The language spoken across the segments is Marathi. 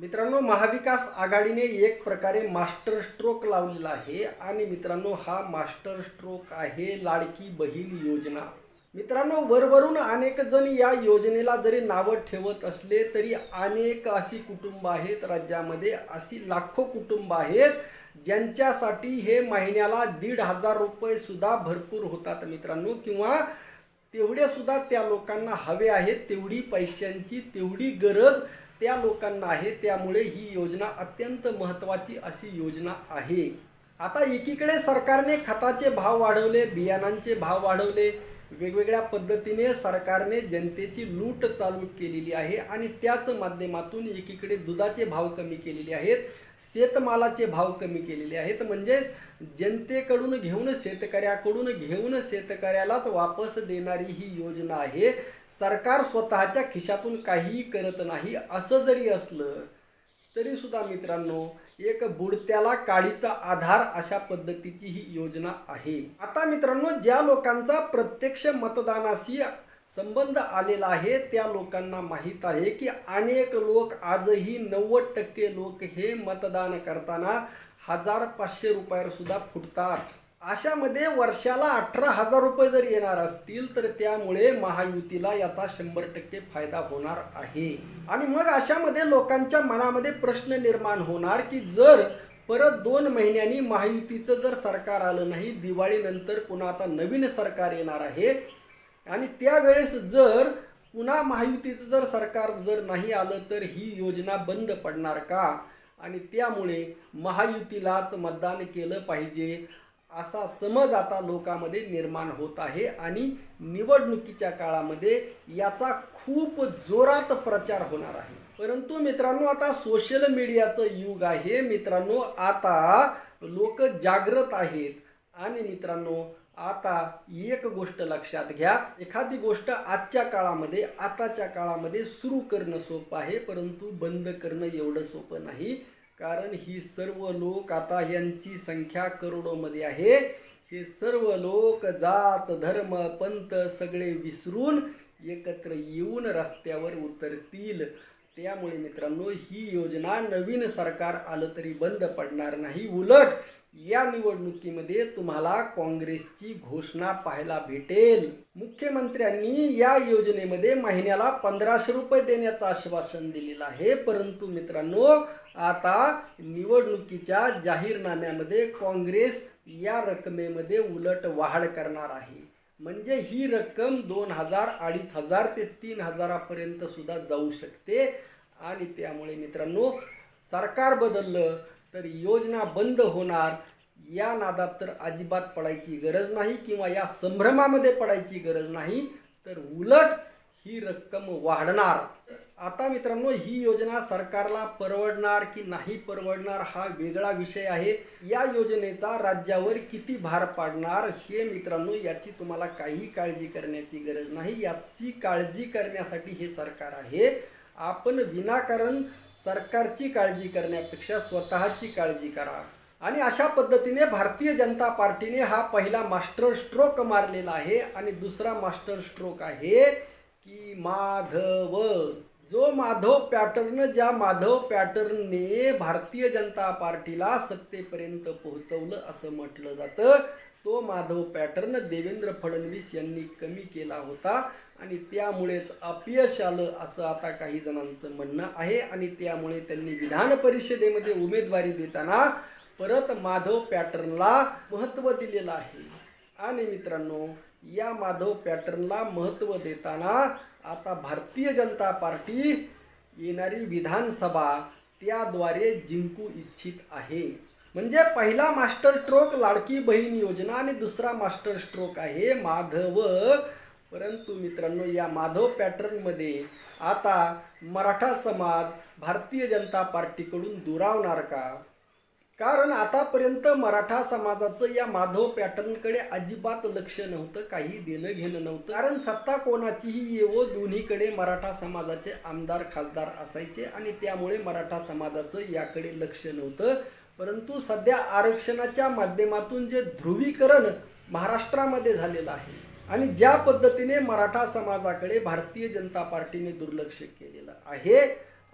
मित्रांनो महाविकास आघाडीने एक प्रकारे मास्टर स्ट्रोक लावलेला आहे आणि मित्रांनो हा मास्टर स्ट्रोक आहे लाडकी बहीण योजना. मित्रांनो वरवरून अनेक जण या योजनेला जरी नावं ठेवत असले तरी अनेक अशी कुटुंब आहेत राज्यामध्ये अशी लाखो कुटुंब आहेत ज्यांच्यासाठी हे महिन्याला दीड हजार रुपये सुद्धा भरपूर होतात मित्रांनो. किंवा तेवढे सुद्धा त्या लोकांना हवे आहेत तेवढी पैशांची तेवढी गरज त्या लोकांना आहे त्यामुळे ही योजना अत्यंत महत्त्वाची अशी योजना आहे. आता एकीकडे सरकारने खताचे भाव वाढवले बियाणांचे भाव वाढवले वेगवेगळ्या पद्धतीने सरकारने जनतेची लूट चालू केलेली आहे आणि त्याच माध्यमातून एकीकडे दुधाचे भाव कमी केलेले आहेत शेतमालाचे भाव कमी केलेले आहेत. म्हणजे जनतेकडून घेऊन शेतकऱ्याकडून घेऊन शेतकऱ्यालाच वापस देणारी ही योजना आहे. सरकार स्वतःच्या खिशातून काहीही करत नाही असं जरी असलं तरी सुद्धा मित्रांनो एक बुडत्याला काडीचा आधार अशा पद्धतीची ही योजना आहे. आता मित्रांनो ज्या लोकांचा प्रत्यक्ष मतदानाशी संबंध आलेला आहे त्या लोकांना माहीत आहे की अनेक लोक आजही नव्वद टक्के लोक हे मतदान करताना हजार पाचशे रुपयावर सुद्धा फुटतात. अशामध्ये वर्षाला अठरा हजार रुपये जर येणार असतील तर त्यामुळे महायुतीला याचा शंभर टक्के फायदा होणार आहे. आणि मग अशामध्ये लोकांच्या मनामध्ये प्रश्न निर्माण होणार की जर परत दोन महिन्यांनी महायुतीचं जर सरकार आलं नाही दिवाळीनंतर पुन्हा आता नवीन सरकार येणार आहे आणि त्यावेळेस जर पुन्हा महायुतीचं जर सरकार जर नाही आलं तर ही योजना बंद पडणार का? आणि त्यामुळे महायुतीलाच मतदान केलं पाहिजे. असा समज आता लोकांमध्ये निर्माण होत आहे आणि निवडणुकीच्या काळामध्ये याचा खूप जोरात प्रचार होणार आहे. परंतु मित्रांनो आता सोशल मीडियाचं युग आहे. मित्रांनो आता लोक जागृत आहेत. आणि मित्रांनो आता एक गोष्ट लक्षात घ्या. एखादी गोष्ट आजच्या काळामध्ये आताच्या काळामध्ये सुरू करणं सोपं आहे. परंतु बंद करणं एवढं सोपं नाही. कारण ही सर्व लोक आता यांची संख्या करोडोमध्ये आहे. हे सर्व लोक जात धर्म पंथ सगळे विसरून एकत्र येऊन रस्त्यावर उतरतील. त्यामुळे मित्रांनो ही योजना नवीन सरकार आलं तरी बंद पडणार नाही. उलट या निवडणुकीमध्ये तुम्हाला काँग्रेसची घोषणा पाहायला भेटेल. मुख्यमंत्र्यांनी या योजनेमध्ये महिन्याला पंधराशे रुपये देण्याचं आश्वासन दिलेलं आहे. परंतु मित्रांनो आता निवडणुकीच्या जाहीरनाम्यामध्ये काँग्रेस या रकमेमध्ये उलट वाढ करणार आहे. म्हणजे ही रक्कम दोन हजार अडीच हजार ते तीन हजारापर्यंत सुद्धा जाऊ शकते. आणि त्यामुळे मित्रांनो सरकार बदललं तर योजना बंद होणार या नादात तर अजिबात पडायची गरज नाही किंवा या संभ्रमामध्ये पडायची गरज नाही तर उलट ही रक्कम वाढणार. आता मित्रांनो ही योजना सरकारला परवडणार की नाही परवडणार हा वेगळा विषय आहे. या योजनेचा राज्यावर किती भार पाडणार हे मित्रांनो याची तुम्हाला काही काळजी करण्याची गरज नाही. याची काळजी करण्यासाठी हे सरकार आहे. आपण विनाकारण सरकारची काळजी करण्यापेक्षा स्वतःची काळजी करा. आणि अशा पद्धतीने भारतीय जनता पार्टीने हा पहिला मास्टर स्ट्रोक मारलेला आहे आणि दुसरा मास्टर स्ट्रोक आहे की माधव. जो माधव पॅटर्न ज्या माधव पॅटर्नने भारतीय जनता पार्टीला सत्तेपर्यंत पोहोचवलं असं म्हटलं जातं तो माधव पॅटर्न देवेंद्र फडणवीस यांनी कमी केला होता. आणि त्यामुळेच अपयश आलं असं आता काही जणांचं म्हणणं आहे. आणि त्यामुळे त्यांनी विधान परिषदेमध्ये उमेदवारी देताना परत माधव पॅटर्नला महत्त्व दिलेलं आहे. आणि मित्रांनो या माधव पॅटर्नला महत्त्व देताना आता भारतीय जनता पार्टी येणारी विधानसभा त्याद्वारे जिंकू इच्छित आहे. म्हणजे पहिला मास्टर स्ट्रोक लाडकी बहीण योजना आणि दुसरा मास्टर स्ट्रोक आहे माधव परंतु मित्रांनो या माधव पॅटर्नमध्ये आता मराठा समाज भारतीय जनता पार्टीकडून दुरावणार का? कारण आतापर्यंत मराठा समाजाचं या माधव पॅटर्नकडे अजिबात लक्ष नव्हतं काही देणं घेणं नव्हतं. कारण सत्ता कोणाचीही येवो दोन्हीकडे मराठा समाजाचे आमदार खासदार असायचे आणि त्यामुळे मराठा समाजाचं याकडे लक्ष नव्हतं. परंतु सध्या आरक्षणाच्या माध्यमातून जे ध्रुवीकरण महाराष्ट्रामध्ये झालेलं आहे आणि ज्या पद्धतीने मराठा समाजाकडे भारतीय जनता पार्टीने दुर्लक्ष केलेलं आहे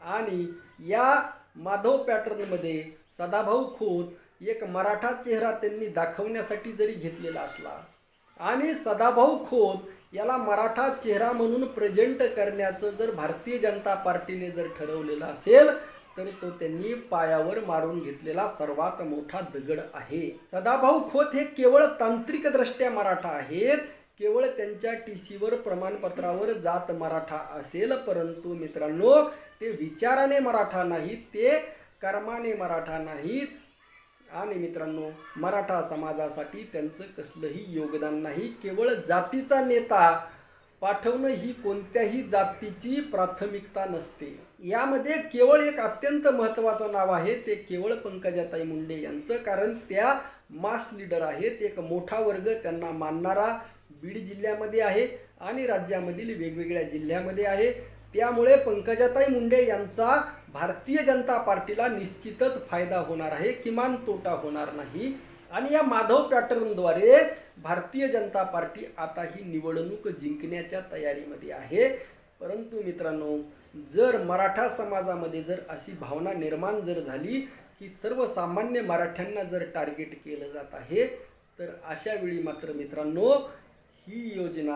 आणि या माधव पॅटर्नमध्ये सदाभाऊ खोत एक मराठा चेहरा त्यांनी दाखवण्यासाठी जरी घेतलेला असला आणि सदाभाऊ खोत याला मराठा चेहरा म्हणून प्रेझेंट करण्याचं जर भारतीय जनता पार्टीने जर ठरवलेलं असेल तर तो त्यांनी पायावर मारून घेतलेला सर्वात मोठा दगड आहे. सदाभाऊ खोत हे केवळ तांत्रिकदृष्ट्या मराठा आहेत केवळ त्यांच्या टी सीवर प्रमाणपत्रावर जात मराठा असेल परंतु मित्रांनो ते विचाराने मराठा नाहीत ते कर्माने मराठा नाहीत. आणि मित्रांनो मराठा समाजासाठी त्यांचं कसलंही योगदान नाही. केवळ जातीचा नेता पाठवणं ही कोणत्याही जातीची प्राथमिकता नसते. यामध्ये केवळ एक अत्यंत महत्त्वाचं नाव आहे ते केवळ पंकजाताई मुंडे यांचं कारण त्या मास लीडर आहेत. एक मोठा वर्ग त्यांना मानणारा बीड जिल्ह्यामध्ये आहे आणि राज्यामधील वेगवेगळ्या जिल्ह्यामध्ये आहे. त्यामुळे पंकजाताई मुंडे यांचा भारतीय जनता पार्टीला निश्चितच फायदा होणार आहे किमान तोटा होणार नाही. आणि या माधव पॅटर्नद्वारे भारतीय जनता पार्टी आता ही निवडणूक जिंकण्याच्या तयारीमध्ये आहे. परंतु मित्रांनो जर मराठा समाजामध्ये जर अशी भावना निर्माण जर झाली की सर्वसामान्य मराठ्यांना जर टार्गेट केलं जात आहे तर अशा वेळी मात्र मित्रांनो ही योजना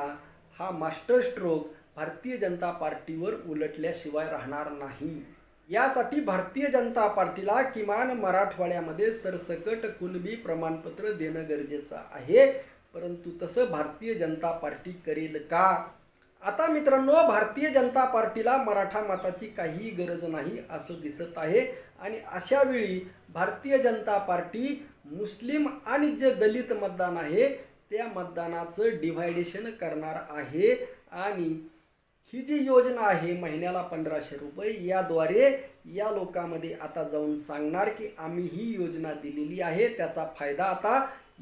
हा मास्टर स्ट्रोक भारतीय जनता पार्टीवर उलटल्याशिवाय राहणार नाही. यासाठी भारतीय जनता पार्टीला किमान मराठवाड्यामध्ये सरसकट कुणबी प्रमाणपत्र देणं गरजेचं आहे परंतु तसं भारतीय जनता पार्टी करेल का? आता मित्रांनो भारतीय जनता पार्टीला मराठा मताची काहीही गरज नाही असं दिसत आहे आणि अशावेळी भारतीय जनता पार्टी मुस्लिम आणि जे दलित मतदान आहे त्या मतदानाचं डिव्हायडेशन करणार आहे. आणि ही जी योजना आहे महिन्याला पंधराशे रुपये याद्वारे या लोकांमध्ये आता जाऊन सांगणार की आम्ही ही योजना दिलेली आहे त्याचा फायदा आता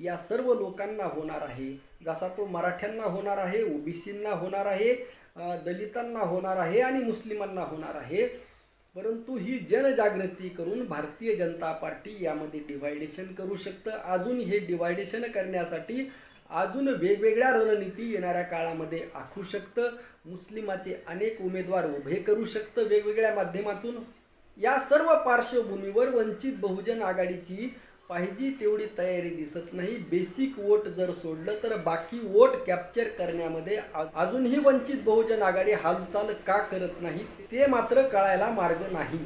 या सर्व लोकांना होणार आहे. जसा तो मराठ्यांना होणार आहे ओबीसींना होणार आहे दलितांना होणार आहे आणि मुस्लिमांना होणार आहे. परंतु ही जनजागृती करून भारतीय जनता पार्टी यामध्ये डिवायडेशन करू शकतं. अजून हे डिवायडेशन करण्यासाठी अजून वेगवेगळ्या रणनीती येणाऱ्या काळामध्ये आखू शकतं. मुस्लिमाचे अनेक उमेदवार उभे करू शकतं. वेगवेगळ्या माध्यमातून या सर्व पार्श्वभूमीवर वंचित बहुजन आघाडीची पाहिजे तेवढी तयारी दिसत नाही. बेसिक वोट जर सोडलं तर बाकी वोट कॅप्चर करण्यामध्ये अजूनही वंचित बहुजन आघाडी हालचाल का करत नाही ते मात्र कळायला मार्ग नाही.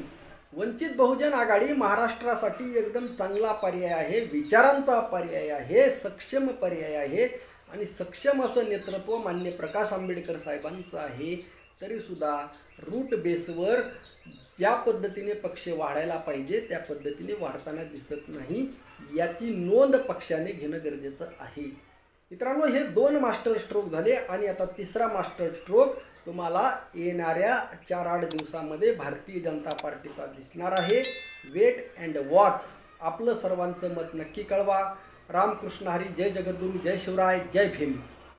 वंचित बहुजन आघाडी महाराष्ट्रासाठी एकदम चांगला पर्याय आहे विचारांचा पर्याय आहे सक्षम पर्याय आहे आणि सक्षम असं नेतृत्व मान्य प्रकाश आंबेडकर साहेबांचं आहे तरीसुद्धा रूट बेसवर ज्या पद्धतीने पक्ष वाढायला पाहिजे त्या पद्धतीने वाढताना दिसत नाही याची नोंद पक्षाने घेणं गरजेचं आहे. मित्रांनो हे दोन मास्टर स्ट्रोक झाले आणि आता तिसरा मास्टर स्ट्रोक तुम्हाला येणाऱ्या चार आठ दिवसामध्ये भारतीय जनता पार्टीचा दिसणार आहे. वेट अँड वॉच आपलं सर्वांचं मत नक्की कळवा. रामकृष्ण हरी जय जगद्गुरू जय शिवराय जय भीम.